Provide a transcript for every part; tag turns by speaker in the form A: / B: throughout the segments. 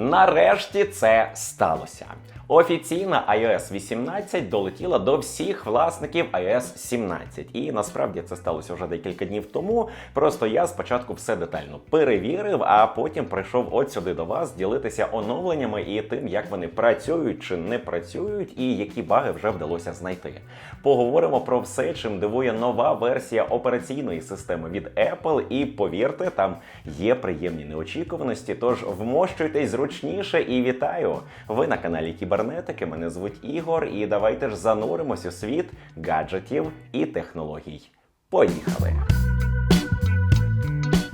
A: Нарешті це сталося. Офіційна iOS 18 долетіла до всіх власників iOS 17. І насправді це сталося вже декілька днів тому. Просто я спочатку все детально перевірив, а потім прийшов от сюди до вас ділитися оновленнями і тим, як вони працюють чи не працюють, і які баги вже вдалося знайти. Поговоримо про все, чим дивує нова версія операційної системи від Apple. І повірте, там є приємні неочікуваності. Тож вмощуйтесь зручніше і вітаю! Ви на каналі Кібернетики. Мене звуть Ігор, і давайте ж зануримось у світ гаджетів і технологій. Поїхали!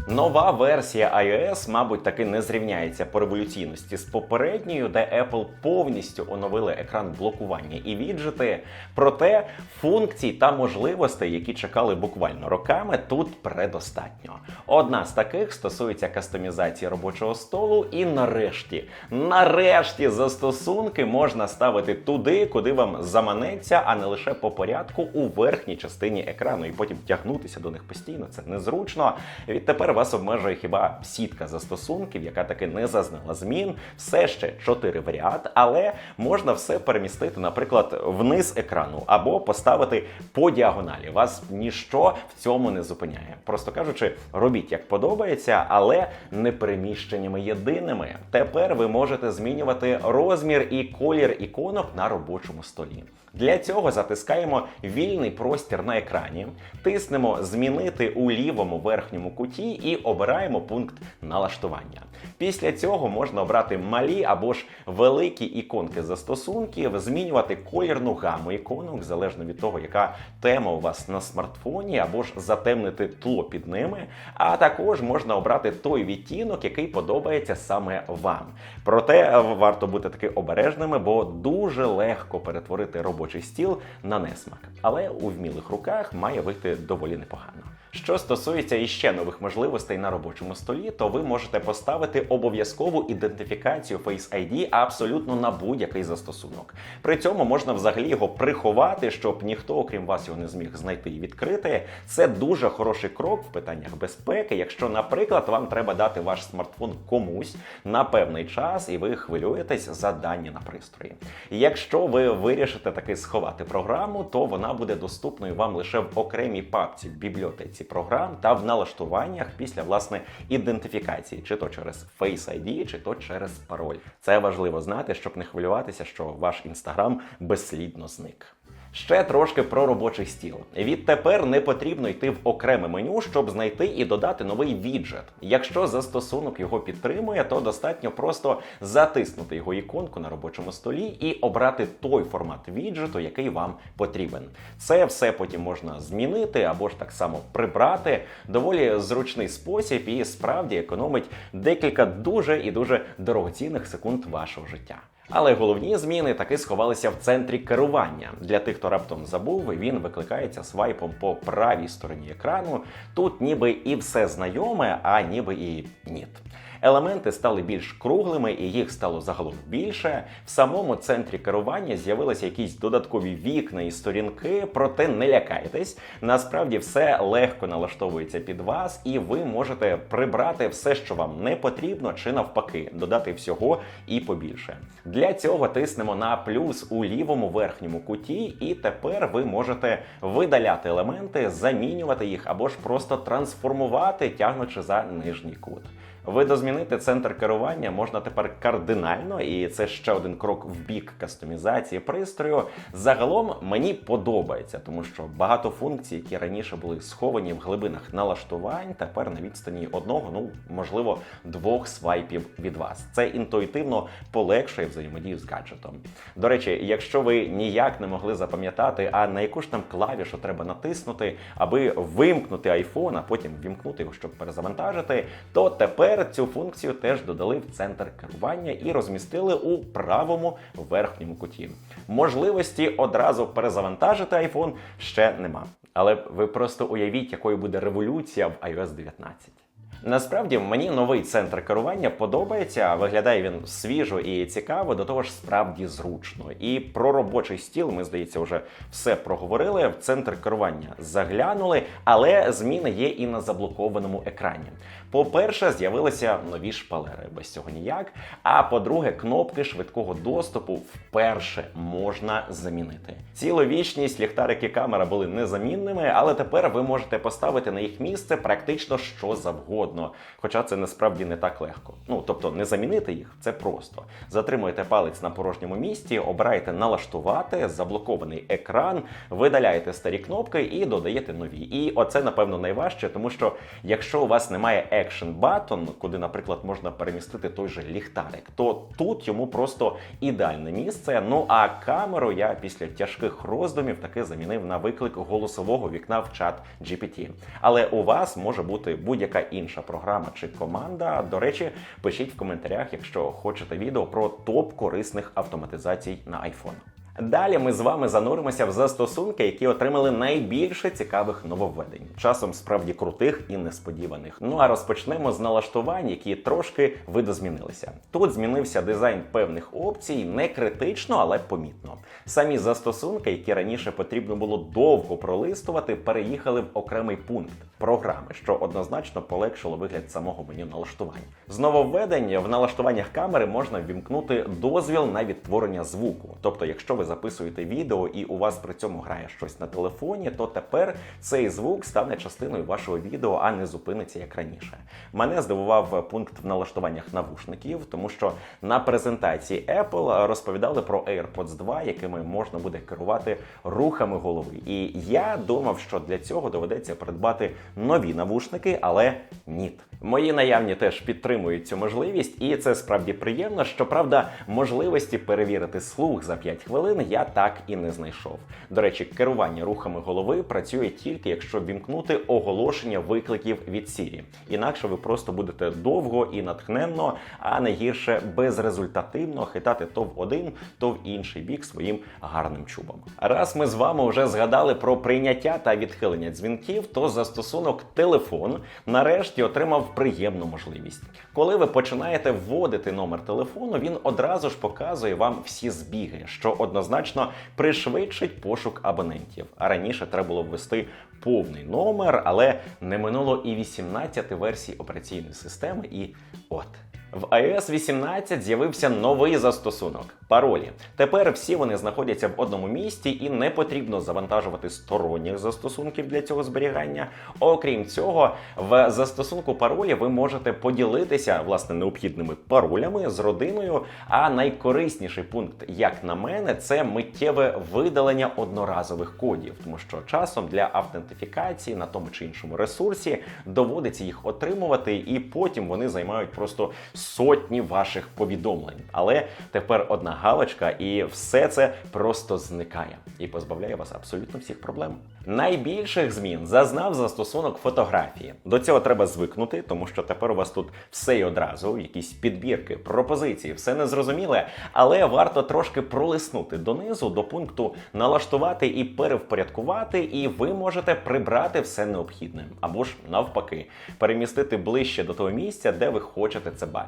A: Нова версія iOS, мабуть, таки не зрівняється по революційності з попередньою, де Apple повністю оновили екран блокування і віджити. Проте функцій та можливостей, які чекали буквально роками, тут предостатньо. Одна з таких стосується кастомізації робочого столу, і нарешті, нарешті, застосунки можна ставити туди, куди вам заманеться, а не лише по порядку у верхній частині екрану, і потім тягнутися до них постійно. Це незручно. Відтепер вас обмежує хіба сітка застосунків, яка таки не зазнала змін. Все ще 4 в ряд, але можна все перемістити, наприклад, вниз екрану або поставити по діагоналі. Вас ніщо в цьому не зупиняє. Просто кажучи, робіть як подобається, але не переміщеннями єдиними. Тепер ви можете змінювати розмір і колір іконок на робочому столі. Для цього затискаємо вільний простір на екрані, тиснемо Змінити у лівому верхньому куті і обираємо пункт налаштування. Після цього можна обрати малі або ж великі іконки застосунків, змінювати колірну гаму іконок, залежно від того, яка тема у вас на смартфоні, або ж затемнити тло під ними. А також можна обрати той відтінок, який подобається саме вам. Проте варто бути таки обережними, бо дуже легко перетворити робочий стіл на несмак. Але у вмілих руках має вийти доволі непогано. Що стосується іще нових можливостей на робочому столі, то ви можете поставити обов'язкову ідентифікацію Face ID абсолютно на будь-який застосунок. При цьому можна взагалі його приховати, щоб ніхто, окрім вас, його не зміг знайти і відкрити. Це дуже хороший крок в питаннях безпеки. Якщо, наприклад, вам треба дати ваш смартфон комусь на певний час, і ви хвилюєтесь за дані на пристрої. Якщо ви вирішите таки сховати програму, то вона буде доступною вам лише в окремій папці в бібліотеці програм та в налаштуваннях після власне ідентифікації, чи то через Face ID, чи то через пароль. Це важливо знати, щоб не хвилюватися, що ваш інстаграм безслідно зник. Ще трошки про робочий стіл. Відтепер не потрібно йти в окреме меню, щоб знайти і додати новий віджет. Якщо застосунок його підтримує, то достатньо просто затиснути його іконку на робочому столі і обрати той формат віджету, який вам потрібен. Це все потім можна змінити або ж так само прибрати. Доволі зручний спосіб і справді економить декілька дуже і дуже дорогоцінних секунд вашого життя. Але головні зміни таки сховалися в центрі керування. Для тих, хто раптом забув, він викликається свайпом по правій стороні екрану. Тут ніби і все знайоме, а ніби і ні. Елементи стали більш круглими і їх стало загалом більше. В самому центрі керування з'явилися якісь додаткові вікна і сторінки, проте не лякайтесь. Насправді все легко налаштовується під вас, і ви можете прибрати все, що вам не потрібно, чи навпаки, додати всього і побільше. Для цього тиснемо на плюс у лівому верхньому куті, і тепер ви можете видаляти елементи, замінювати їх або ж просто трансформувати, тягнучи за нижній кут. Видозмінити центр керування можна тепер кардинально, і це ще один крок в бік кастомізації пристрою. Загалом мені подобається, тому що багато функцій, які раніше були сховані в глибинах налаштувань, тепер на відстані одного, ну можливо, двох свайпів від вас. Це інтуїтивно полегшує взаємодію з гаджетом. До речі, якщо ви ніяк не могли запам'ятати, а на яку ж там клавішу треба натиснути, аби вимкнути iPhone, а потім вімкнути його, щоб перезавантажити, то тепер. Тепер цю функцію теж додали в центр керування і розмістили у правому верхньому куті. Можливості одразу перезавантажити iPhone ще нема. Але ви просто уявіть, якою буде революція в iOS 19. Насправді мені новий центр керування подобається. Виглядає він свіжо і цікаво, до того ж справді зручно. І про робочий стіл ми здається вже все проговорили. В центр керування заглянули, але зміни є і на заблокованому екрані. По-перше, з'явилися нові шпалери, без цього ніяк. А по-друге, кнопки швидкого доступу вперше можна замінити. Цілу вічність ліхтарики камера були незамінними, але тепер ви можете поставити на їх місце практично що завгодно. Хоча це насправді не так легко. Ну тобто, не замінити їх це просто. Затримуєте палець на порожньому місці, обираєте налаштувати, заблокований екран, видаляєте старі кнопки і додаєте нові. І оце, напевно, найважче, тому що якщо у вас немає Action Button, куди, наприклад, можна перемістити той же ліхтарик, то тут йому просто ідеальне місце. Ну а камеру я після тяжких роздумів таки замінив на виклик голосового вікна в чат GPT. Але у вас може бути будь-яка інша програма чи команда. До речі, пишіть в коментарях, якщо хочете відео про топ корисних автоматизацій на iPhone. Далі ми з вами зануримося в застосунки, які отримали найбільше цікавих нововведень, часом справді крутих і несподіваних. Ну а розпочнемо з налаштувань, які трошки видозмінилися. Тут змінився дизайн певних опцій, не критично, але помітно. Самі застосунки, які раніше потрібно було довго пролистувати, переїхали в окремий пункт програми, що однозначно полегшило вигляд самого меню налаштувань. З нововведень в налаштуваннях камери можна ввімкнути дозвіл на відтворення звуку. Тобто, якщо ви записуєте відео і у вас при цьому грає щось на телефоні, то тепер цей звук стане частиною вашого відео, а не зупиниться як раніше. Мене здивував пункт в налаштуваннях навушників, тому що на презентації Apple розповідали про AirPods 2, якими можна буде керувати рухами голови. І я думав, що для цього доведеться придбати нові навушники, але ні. Мої наявні теж підтримують цю можливість, і це справді приємно. Щоправда, можливості перевірити слух за 5 хвилин я так і не знайшов. До речі, керування рухами голови працює тільки якщо вімкнути оголошення викликів від Siri. Інакше ви просто будете довго і натхненно, а найгірше безрезультативно хитати то в один, то в інший бік своїм гарним чубом. Раз ми з вами вже згадали про прийняття та відхилення дзвінків, то застосунок телефон нарешті отримав приємну можливість. Коли ви починаєте вводити номер телефону, він одразу ж показує вам всі збіги, що однозначно пришвидшить пошук абонентів. А раніше треба було ввести повний номер, але не минуло і 18 версій операційної системи. І от. В iOS 18 з'явився новий застосунок паролі. Тепер всі вони знаходяться в одному місці і не потрібно завантажувати сторонніх застосунків для цього зберігання. Окрім цього, в застосунку паролі ви можете поділитися власне необхідними паролями з родиною. А найкорисніший пункт, як на мене, це миттєве видалення одноразових кодів, тому що часом для автентифікації на тому чи іншому ресурсі доводиться їх отримувати, і потім вони займають просто сотні ваших повідомлень. Але тепер одна галочка, і все це просто зникає і позбавляє вас абсолютно всіх проблем. Найбільших змін зазнав застосунок фотографії. До цього треба звикнути, тому що тепер у вас тут все і одразу, якісь підбірки, пропозиції, все незрозуміле, але варто трошки пролиснути донизу до пункту налаштувати і перевпорядкувати, і ви можете прибрати все необхідне, або ж навпаки, перемістити ближче до того місця, де ви хочете це бачити.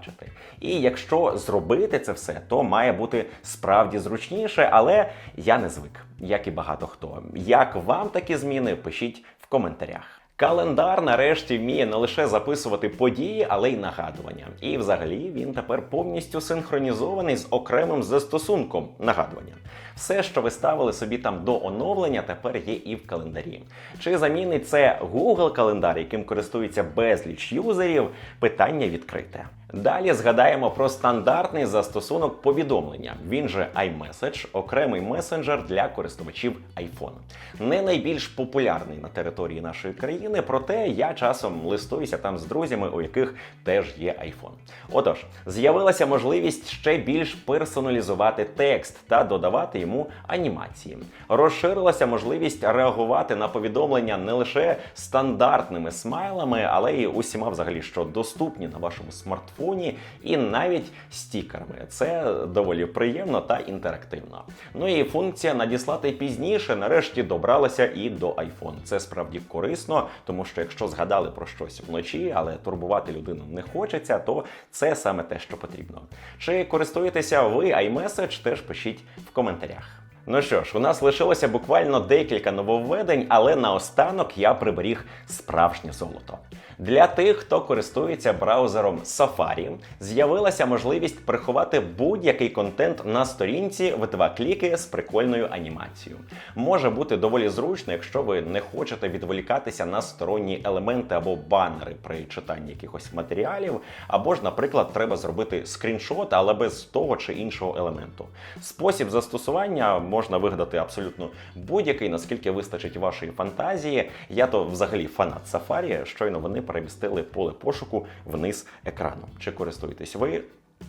A: І якщо зробити це все, то має бути справді зручніше, але я не звик, як і багато хто. Як вам такі зміни? Пишіть в коментарях. Календар нарешті вміє не лише записувати події, але й нагадування. І взагалі він тепер повністю синхронізований з окремим застосунком нагадування. Все, що ви ставили собі там до оновлення, тепер є і в календарі. Чи замінить це Google календар, яким користується безліч юзерів? Питання відкрите. Далі згадаємо про стандартний застосунок повідомлення. Він же iMessage, окремий месенджер для користувачів iPhone. Не найбільш популярний на території нашої країни, проте я часом листуюся там з друзями, у яких теж є iPhone. Отож, з'явилася можливість ще більш персоналізувати текст та додавати анімації. Розширилася можливість реагувати на повідомлення не лише стандартними смайлами, але й усіма, взагалі, що доступні на вашому смартфоні і навіть стікерами. Це доволі приємно та інтерактивно. Ну і функція надіслати пізніше нарешті добралася і до iPhone. Це справді корисно, тому що якщо згадали про щось вночі, але турбувати людину не хочеться, то це саме те, що потрібно. Чи користуєтеся ви iMessage, теж пишіть в коментарях. Vrijdag. Ну що ж, у нас лишилося буквально декілька нововведень, але наостанок я приберіг справжнє золото. Для тих, хто користується браузером Safari, з'явилася можливість приховати будь-який контент на сторінці в два кліки з прикольною анімацією. Може бути доволі зручно, якщо ви не хочете відволікатися на сторонні елементи або банери при читанні якихось матеріалів, або ж, наприклад, треба зробити скріншот, але без того чи іншого елементу. Спосіб застосування можна вигадати абсолютно будь-який, наскільки вистачить вашої фантазії. Я то взагалі фанат Safari, щойно вони перемістили поле пошуку вниз екрану. Чи користуєтесь ви?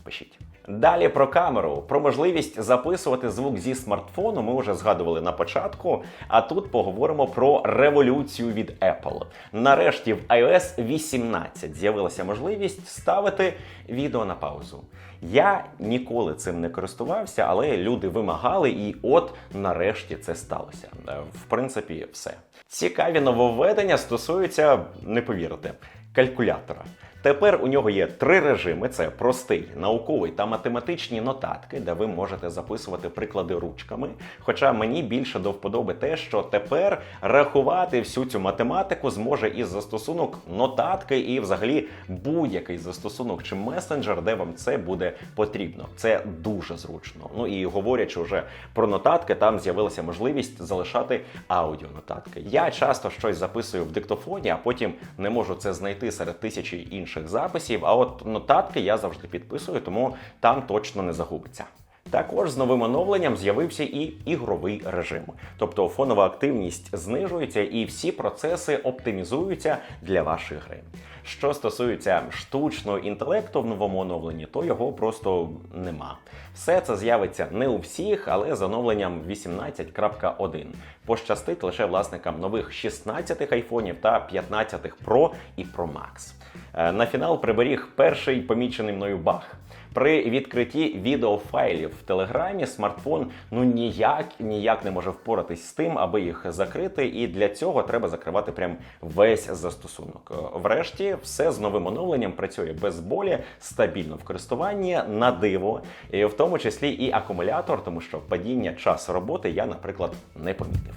A: Пишіть. Далі про камеру, про можливість записувати звук зі смартфону. Ми вже згадували на початку. А тут поговоримо про революцію від Apple. Нарешті в iOS 18 з'явилася можливість ставити відео на паузу. Я ніколи цим не користувався, але люди вимагали, і от нарешті це сталося. В принципі, все. Цікаві нововведення стосуються, не повірите, калькулятора. Тепер у нього є три режими: це простий, науковий та математичні нотатки, де ви можете записувати приклади ручками. Хоча мені більше до вподоби те, що тепер рахувати всю цю математику зможе і застосунок нотатки, і взагалі будь-який застосунок чи месенджер, де вам це буде потрібно. Це дуже зручно. Ну і говорячи вже про нотатки, там з'явилася можливість залишати аудіонотатки. Я часто щось записую в диктофоні, а потім не можу це знайти серед тисячі інших записів. А от нотатки я завжди підписую, тому там точно не загубиться. Також з новим оновленням з'явився і ігровий режим, тобто фонова активність знижується і всі процеси оптимізуються для вашої гри. Що стосується штучного інтелекту в новому оновленні, то його просто нема. Все це з'явиться не у всіх, але з оновленням 18.1. Пощастить лише власникам нових 16 айфонів та 15 Pro і Pro Max. Е, На фінал приберіг перший помічений мною баг. При відкритті відеофайлів в Телеграмі смартфон ну ніяк ніяк не може впоратись з тим, аби їх закрити, і для цього треба закривати прям весь застосунок. Е, Врешті, все з новим оновленням працює без болі, стабільно в користуванні, на диво, і в тому числі і акумулятор, тому що падіння часу роботи я, наприклад, не помітив.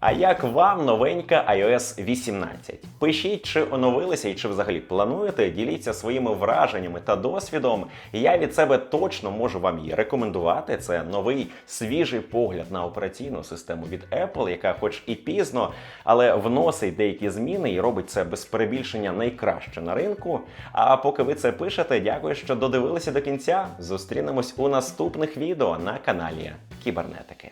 A: А як вам новенька iOS 18? Пишіть, чи оновилися і чи взагалі плануєте, діліться своїми враженнями та досвідом. Я від себе точно можу вам її рекомендувати. Це новий свіжий погляд на операційну систему від Apple, яка, хоч і пізно, але вносить деякі зміни і робить це без перебільшення найкраще на ринку. А поки ви це пишете, дякую, що додивилися до кінця. Зустрінемось у наступних відео на каналі Кібернетики.